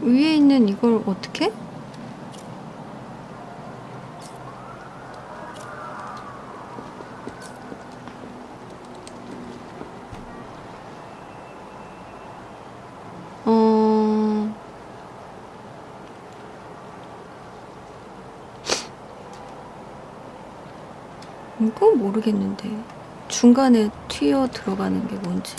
위에 있는 이걸 어떻게? 어... 이거 모르겠는데 중간에 튀어 들어가는 게 뭔지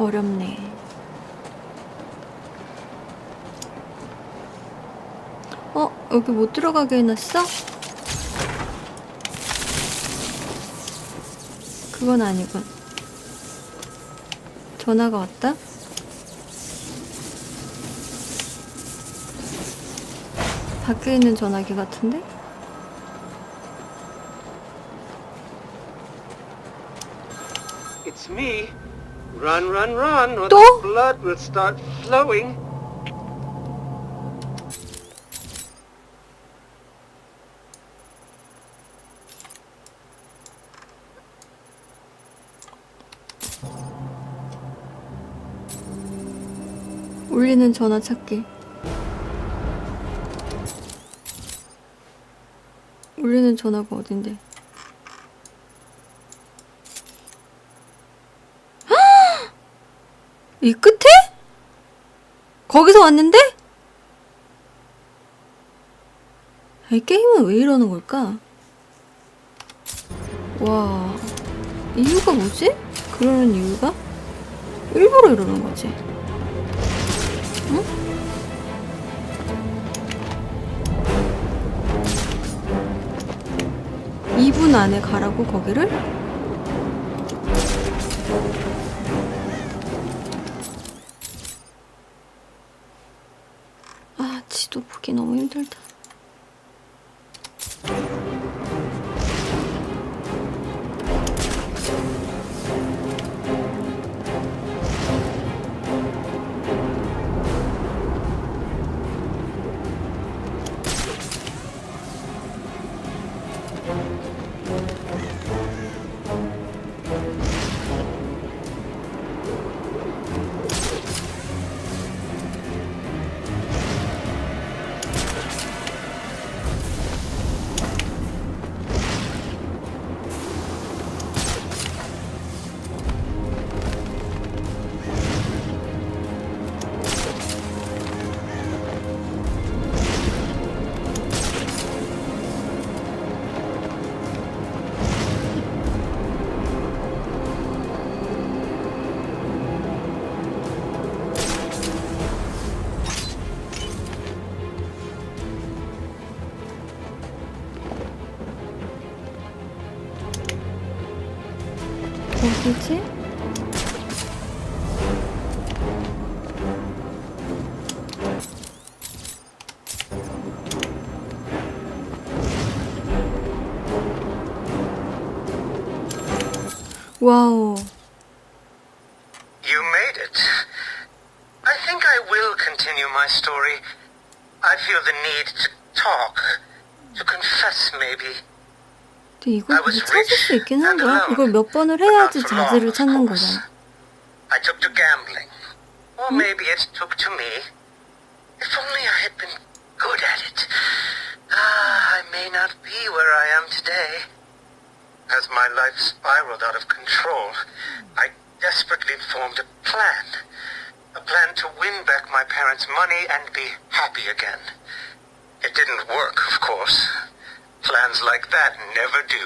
어렵네 어? 여기 못 들어가게 해놨어? 그건 아니군 전화가 왔다? 밖에 있는 전화기 같은데? Run, run, run, or 또? the blood will start flowing. 울리는 전화 찾기. 울리는 전화가 어딘데? 이 끝에? 거기서 왔는데? 이 게임은 왜 이러는 걸까? 와, 이유가 뭐지? 그러는 이유가? 일부러 이러는 거지. 2분 안에 가라고 거기를? 어디지? 와우 근데 이걸 근데 찾을 수 있긴 한 거야? 이걸 몇 번을 해야지 자질을 찾는 거잖아 I took to gambling. Or maybe it took to me. If only I had been good at it. Ah, I may not be where I am today. As my life spiraled out of control, I desperately formed a plan. A plan to win back my parents' money and be happy again. It didn't work, of course. Plans like that never do.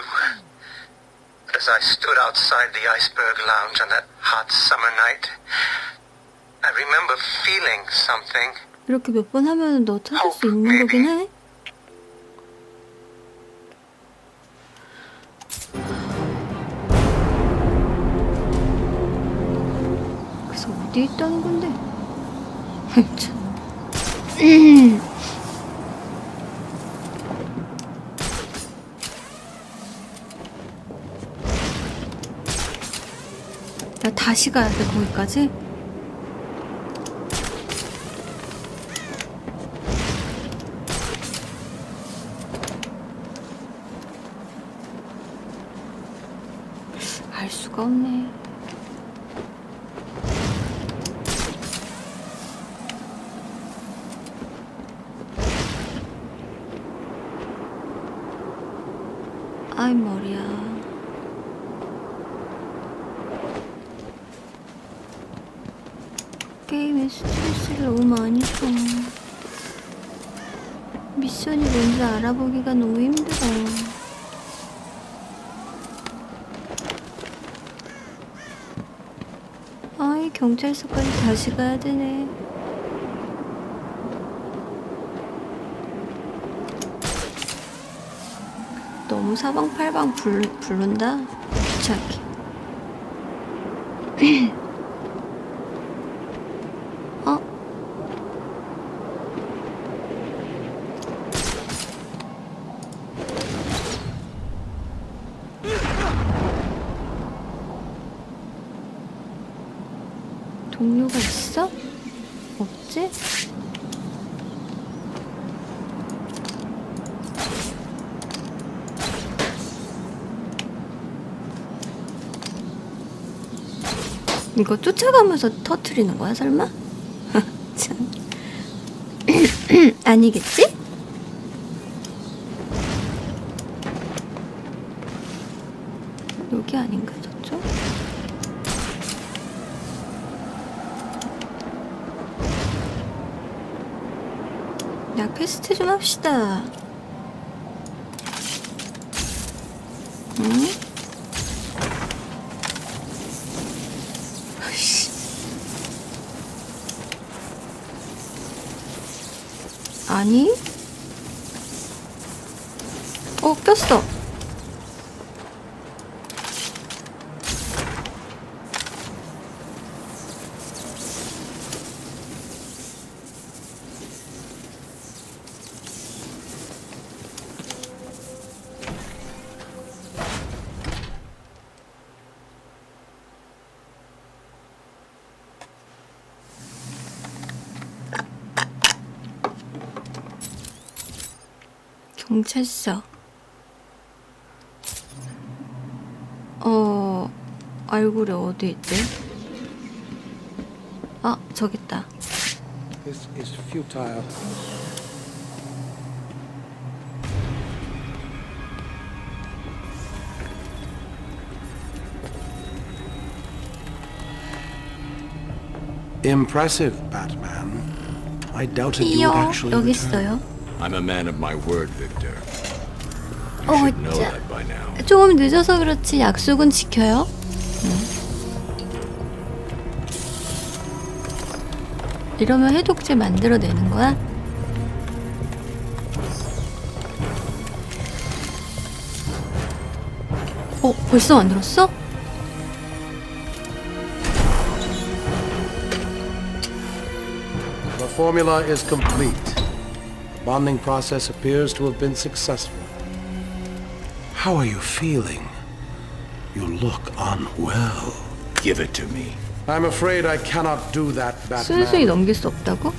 But as I stood outside the iceberg lounge on that hot summer night, I remember feeling something. 이렇게 몇 번 하면 너 찾을 수 있는 거긴 해? 그래서 어디 있다는 건데? 참. 나 다시 가야 돼 거기까지? 알 수가 없네. 아이 머리야. 게임에 스트레스를 너무 많이 줘. 미션이 뭔지 알아보기가 너무 힘들어. 아이 경찰서까지 다시 가야 되네. 너무 사방팔방 불, 부른다. 귀찮게. 어? 동료가 있어? 없지? 이거 쫓아가면서 터트리는 거야 설마? 참 아니겠지? 여기 아닌가 저쪽? 야 퀘스트 좀 합시다 응? 아이씨. 아니? 어, 꼈어. 경 찰서. 어, 얼굴이 어디 있지? 아, 저기 있다. This is futile. Impressive, Batman. I doubted you would 이요, actually 여기 return. 있어요. I'm a man of my word, Victor. You 어, should know 진짜. that by now. 조금 늦어서 그렇지 약속은 지켜요. 이러면 해독제 만들어내는 거야? 어, 벌써 만들었어? The formula is complete. The bonding process appears to have been successful. How are you feeling? You look unwell. Give it to me. I'm afraid I cannot do that, 순순히 Batman. 넘길 수 없다고?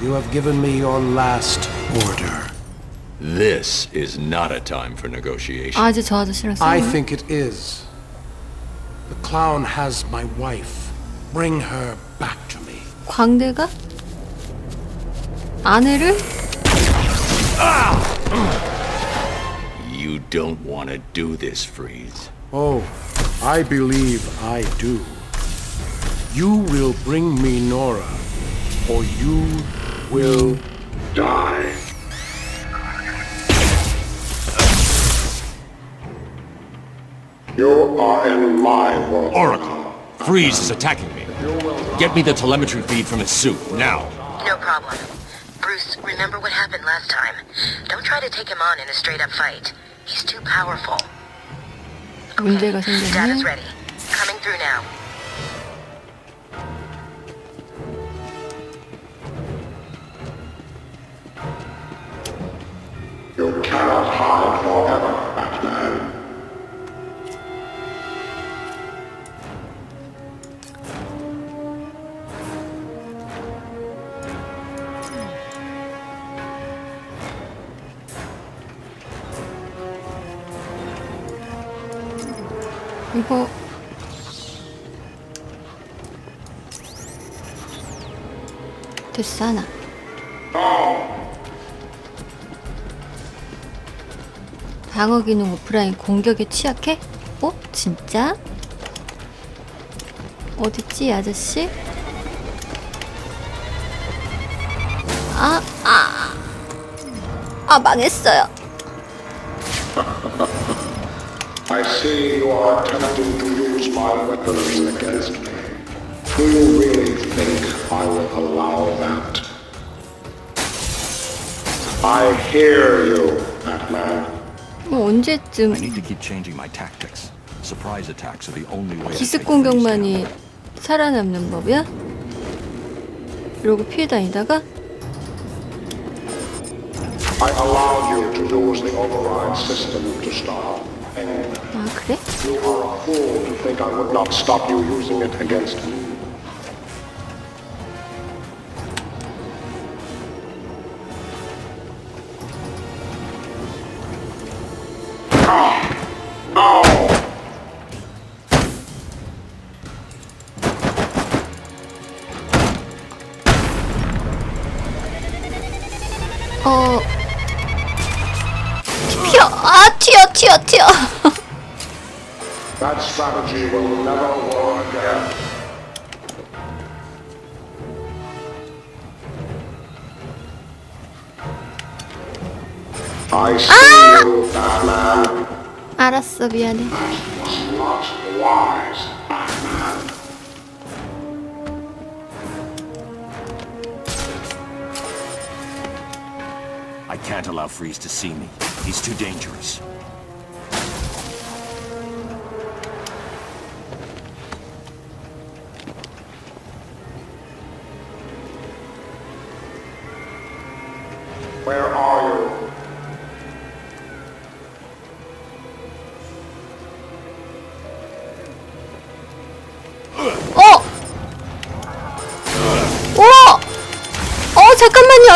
You have given me your last order. This is not a time for negotiation. 아, 이제 저 아저씨랑 I 싸우나? think it is. The clown has my wife. Bring her back to me. 광대가? 아내를? you don't want to do this, Freeze. Oh, I believe I do. You will bring me Nora, or you will die. You are in my world. Oracle, Freeze is attacking me. Get me the telemetry feed from his suit, now. No problem. Bruce, remember what happened last time. Don't try to take him on in a straight-up fight. He's too powerful. Okay, Dad is ready. Coming through now. You cannot hide forever. 그리고 됐어 하나 방어 기능 오프라인 공격에 취약해? 어? 진짜? 어딨지 아저씨? 아, 아, 아 망했어요. I see you are attempting to use my weapons against me. Do you really think I will allow that? I hear you, Batman. 어, 언제쯤 I need to keep changing my tactics. Surprise attacks are the only way to 기습 take things 공격만이 down. 살아남는 법이야? 이러고 피해 다니다가 I allowed you to use the override system to stop. you are a fool to think I would not stop you using it against me? strategy will never work again. I see you, Batman. 알았어 미안해 Not wise, Batman. I can't allow Freeze to see me. He's too dangerous.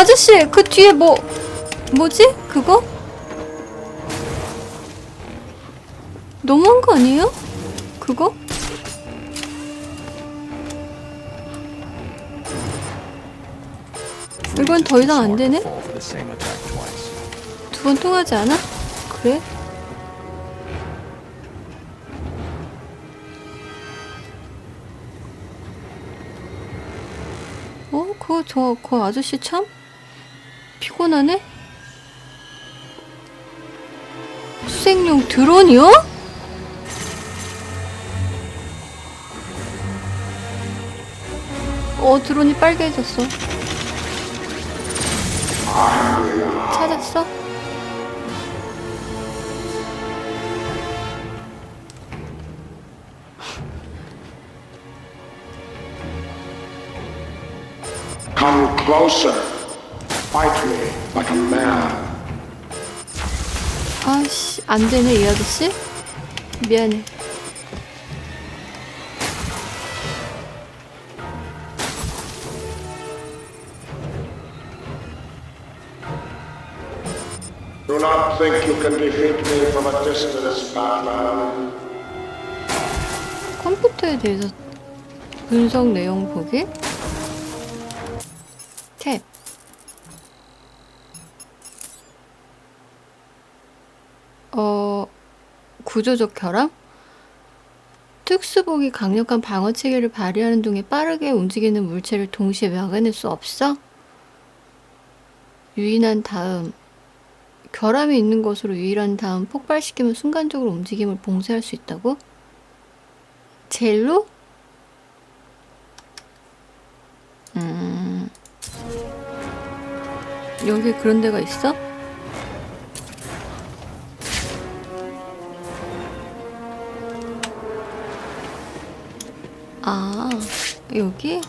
아저씨 그 뒤에 뭐 뭐지 그거? 너무한 거 아니에요? 그거? 이건 더 이상 안 되네? 두 번 통하지 않아? 그래? 어? 그거 저, 그 아저씨 참 피곤하네? 수색용 드론이요? 어, 드론이 빨개졌어. 찾았어? Come. Fight me like a man. 아씨, 안 되네, 이 아저씨? 미안해. Do not think you can defeat me from a distance, Batman. 컴퓨터에 대해서 분석 내용 보기? 구조적 결함? 특수복이 강력한 방어 체계를 발휘하는 동에 빠르게 움직이는 물체를 동시에 막아낼 수 없어? 유인한 다음, 결함이 있는 것으로 유일한 다음 폭발시키면 순간적으로 움직임을 봉쇄할 수 있다고? 젤로? 음. 여기 그런 데가 있어? 아, 여기?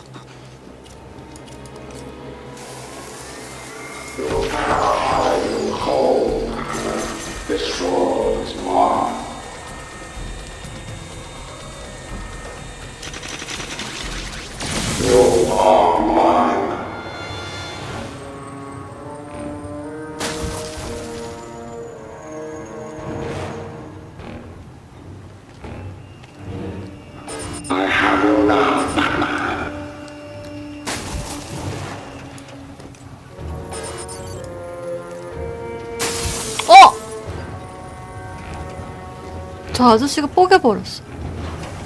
어! 저 아저씨가 뽀개버렸어.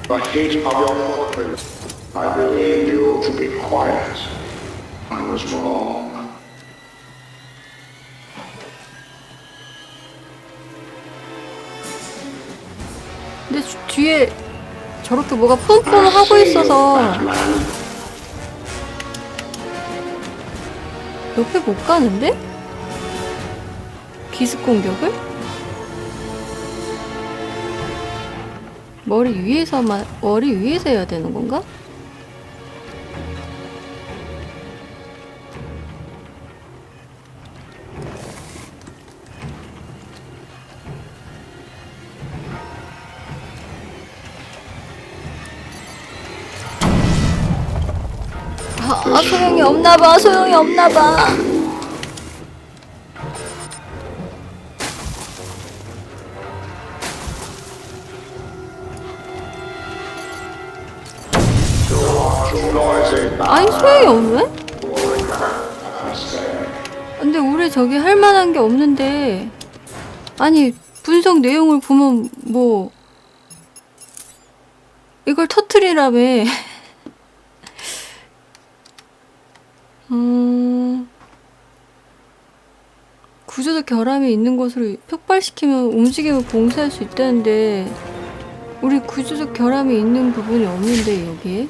The heat of your footprints. I believed you to be quiet. I was wrong. 근데 주- 뒤에 저렇게 뭐가 뿜뿜 하고 있어서 옆에 못 가는데? 기습 공격을? 머리 위에서만 머리 위에서 해야 되는 건가? 아, 아 소용이 없나봐 소용이 없나봐. 아니 소용이 없네? 근데 우리 저기 할 만한 게 없는데 아니 분석 내용을 보면 뭐 이걸 터트리라며 음 구조적 결함이 있는 것으로 폭발시키면 움직임을 봉쇄할 수 있다는데 우리 구조적 결함이 있는 부분이 없는데 여기에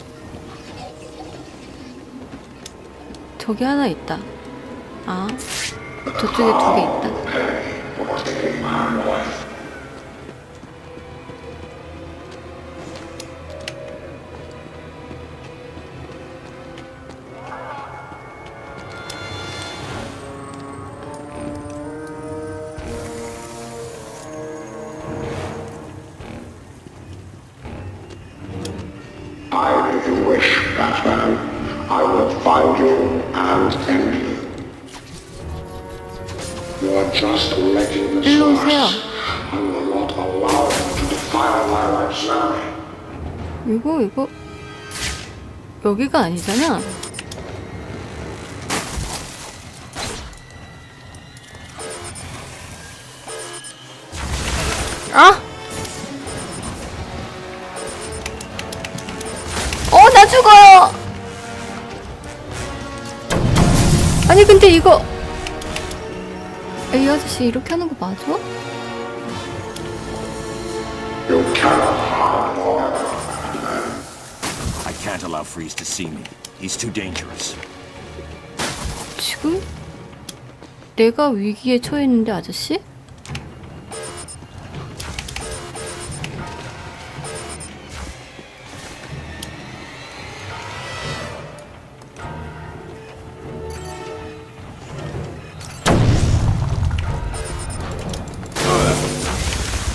저기 하나 있다. 아, 저쪽에 두 개 있다. 여기가 아니잖아. 아! 어, 나 죽어요! 아니, 근데 이거. 이 아저씨 이렇게 하는 거 맞아? You cannot harm forever. I can't allow Freeze to see me. He's too dangerous. 지금? 내가 위기에 처했는데, 아저씨?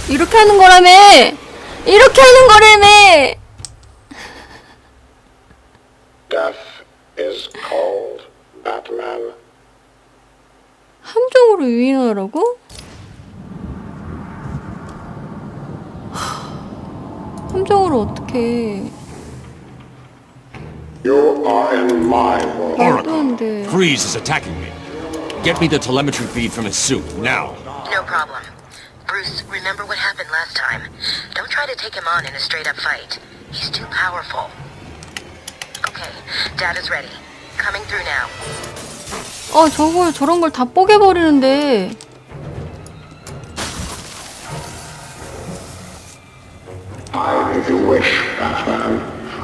이렇게 하는 거라며! 이렇게 하는 거라며! 함정으로 어떻게 You are in my world. 말도 안 돼. Freeze is attacking me. Get me the telemetry feed from his suit, now. No problem. Bruce, remember what happened last time. Don't try to take him on in a straight-up fight. He's too powerful. Okay, data's ready. Coming through now. 아 저걸 저런 걸 다 뽀개버리는데 if you wish, Batman,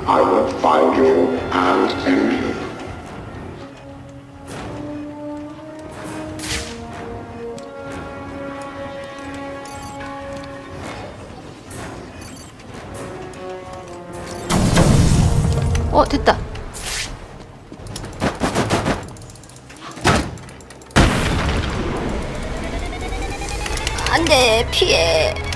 I will find you and end you. 어 됐다 안 돼 피해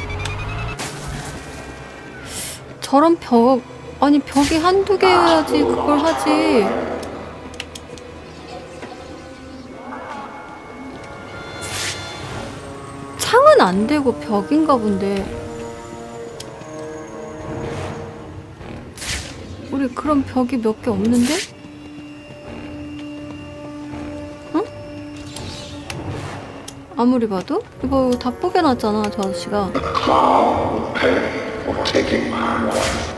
저런 벽 아니 벽이 한두 개여야지 그걸 하지 창은 안 되고 벽인가 본데 우리 그런 벽이 몇 개 없는데? 응? 아무리 봐도? 이거 다 뽀개놨잖아 저 아저씨가 for taking my wife.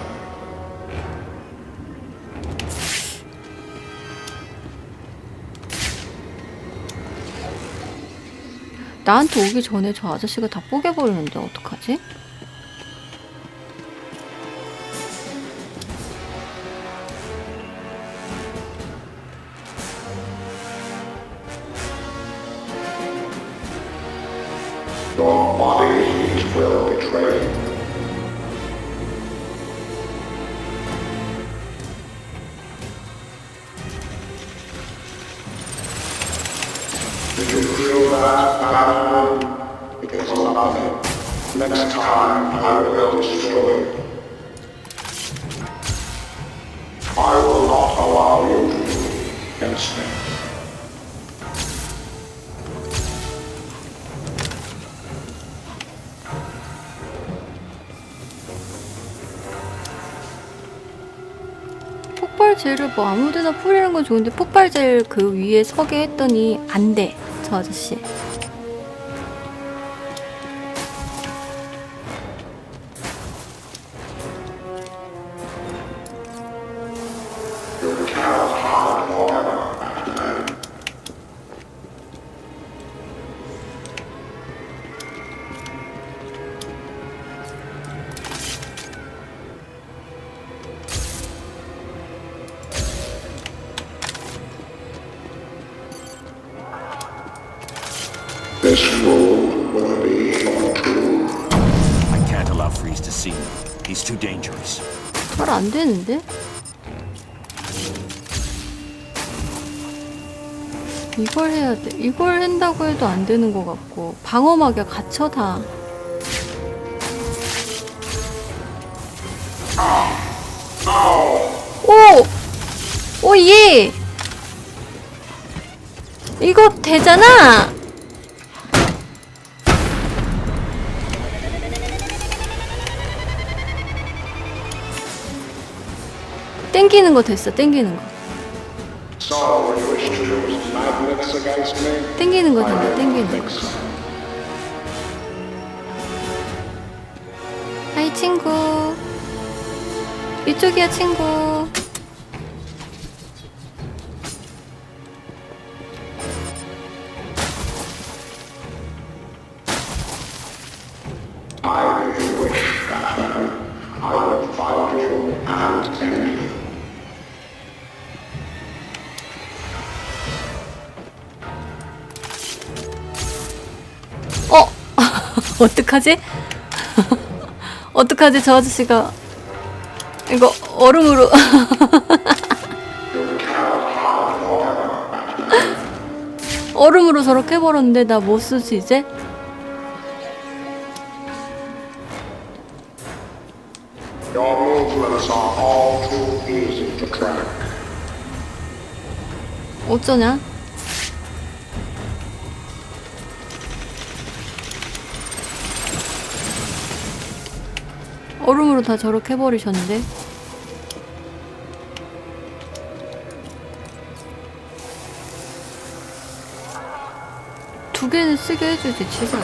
나한테 오기 전에 저 아저씨가 다 뽀개버리는데 어떡하지? Your body will betray time, I will destroy you. I will not allow you to do against me. 폭발젤을 뭐 아무데나 뿌리는 건 좋은데 폭발젤 그 위에 서게 했더니 안 돼. 저 아저씨. 안 되는데? 이걸 해야 돼. 이걸 한다고 해도 안 되는 것 같고 방어막에 갇혀 다. 오! 오 예! 이거 되잖아! 땡기는 거 됐어, 땡기는 거. 땡기는 거 don't 땡기는 거. 하이, 친구. 이쪽이야, 친구. 어떡하지? 어떡하지, 저 아저씨가. 이거 얼음으로. 얼음으로 저렇게 해버렸는데 나 뭐 쓰지 이제? 어쩌냐? 얼음으로 다 저렇게 해버리셨는데? 두 개는 쓰게 해주지 치사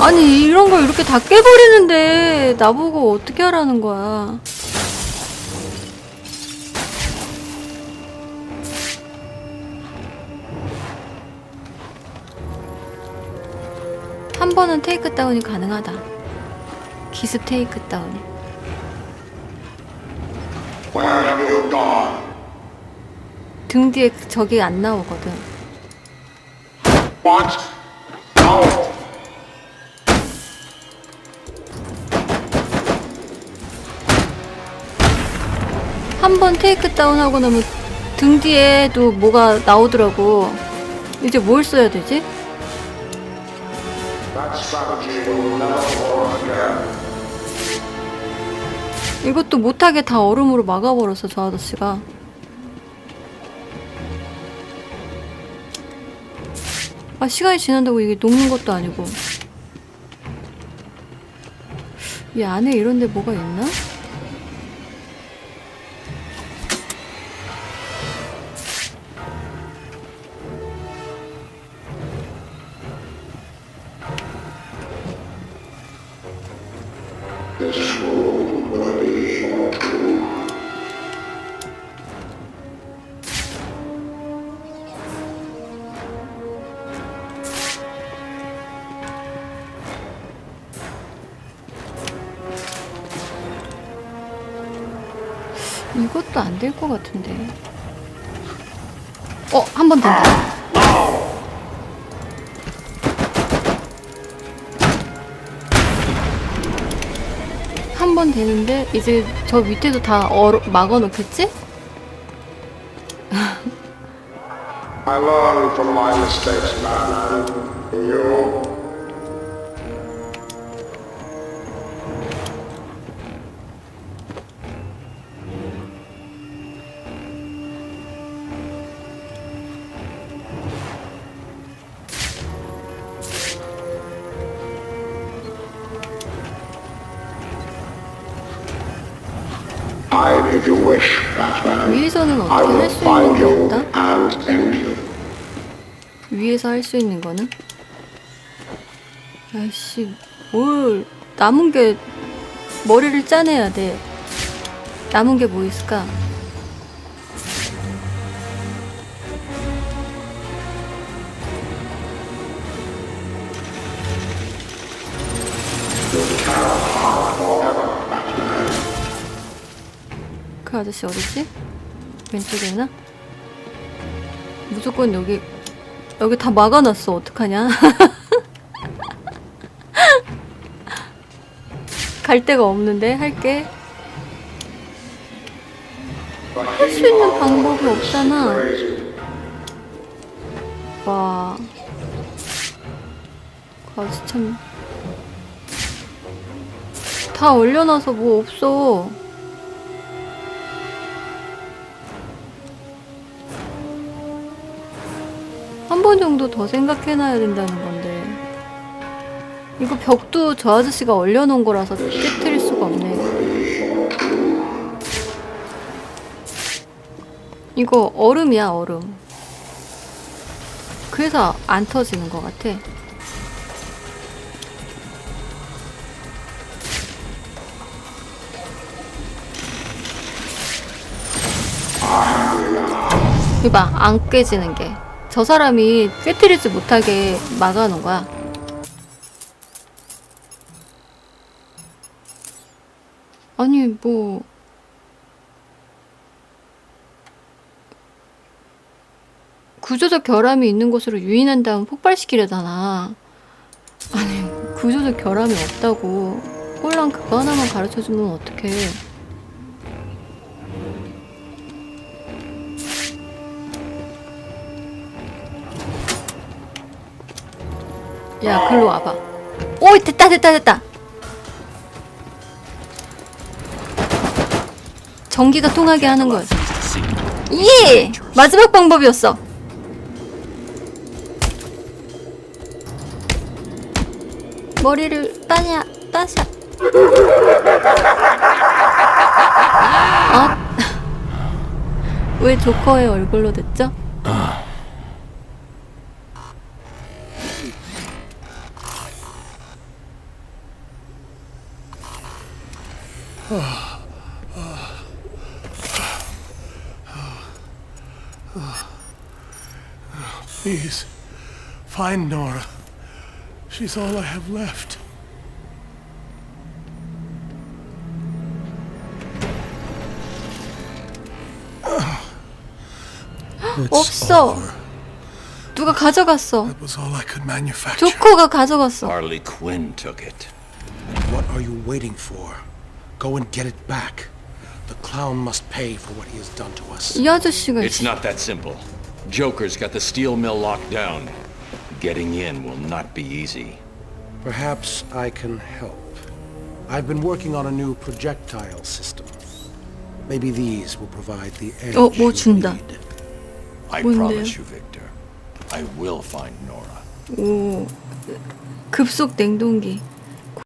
아니 이런 걸 이렇게 다 깨버리는데 나보고 어떻게 하라는 거야 한 번은 테이크 다운이 가능하다. 기습 테이크 다운이. Where have you gone? 등 뒤에 적이 안 나오거든. What? No! 한번 테이크 다운 하고 나면 등 뒤에도 뭐가 나오더라고. 이제 뭘 써야 되지? 이것도 못하게 다 얼음으로 막아버렸어, 저 아저씨가. 아, 시간이 지난다고 이게 녹는 것도 아니고. 이 안에 이런 데 뭐가 있나? 이것도 안 될 것 같은데. 어, 한 번 된다. 한 번 되는데 이제 저 밑에도 다 얼어, 막아 놓겠지? I learn from my mistakes, Batman. You? 위에서는 어떻게 할 수 있는 게 you. 위에서 할 수 있는 거는? 아이씨, 뭘 남은 게 머리를 짜내야 돼. 남은 게 뭐 있을까? 그 아저씨 어딨지? 왼쪽에 있나? 무조건 여기 여기 다 막아놨어. 어떡하냐? 갈 데가 없는데? 할게. 할 수 있는 방법이 없잖아. 와. 아주 참다 올려놔서 뭐 없어 번 정도 더 생각해놔야 된다는 건데. 이거 벽도 저 아저씨가 얼려놓은 거라서 깨트릴 수가 없네. 이거 얼음이야 얼음. 그래서 안 터지는 것 같아. 이봐 안 깨지는 게 저 사람이 깨트리지 못하게 막아놓은 거야. 아니 뭐. 구조적 결함이 있는 곳으로 유인한 다음 폭발시키려잖아. 아니 구조적 결함이 없다고. 홀랑 그거 하나만 가르쳐주면 어떡해 야, 글로 와봐. 오, 됐다, 됐다, 됐다. 전기가 통하게 하는 거야. 예! 마지막 방법이었어. 머리를 따냐, 따샤. 아, 왜 조커의 얼굴로 됐죠? Please, find Nora. She's all I have left. It's 없어. over. 누가 가져갔어. That was all I could manufacture. 조커가 가져갔어. Harley Quinn took it. What are you waiting for? Go and get it back. The clown must pay for what he has done to us. 이 아저씨가 It's not that simple. Joker's got the steel mill locked down. Getting in will not be easy. Perhaps I can help. I've been working on a new projectile system. Maybe these will provide the edge 어, 뭐 you 준다. need. I 뭔데요? promise you, Victor. I will find Nora. 오 급속 냉동기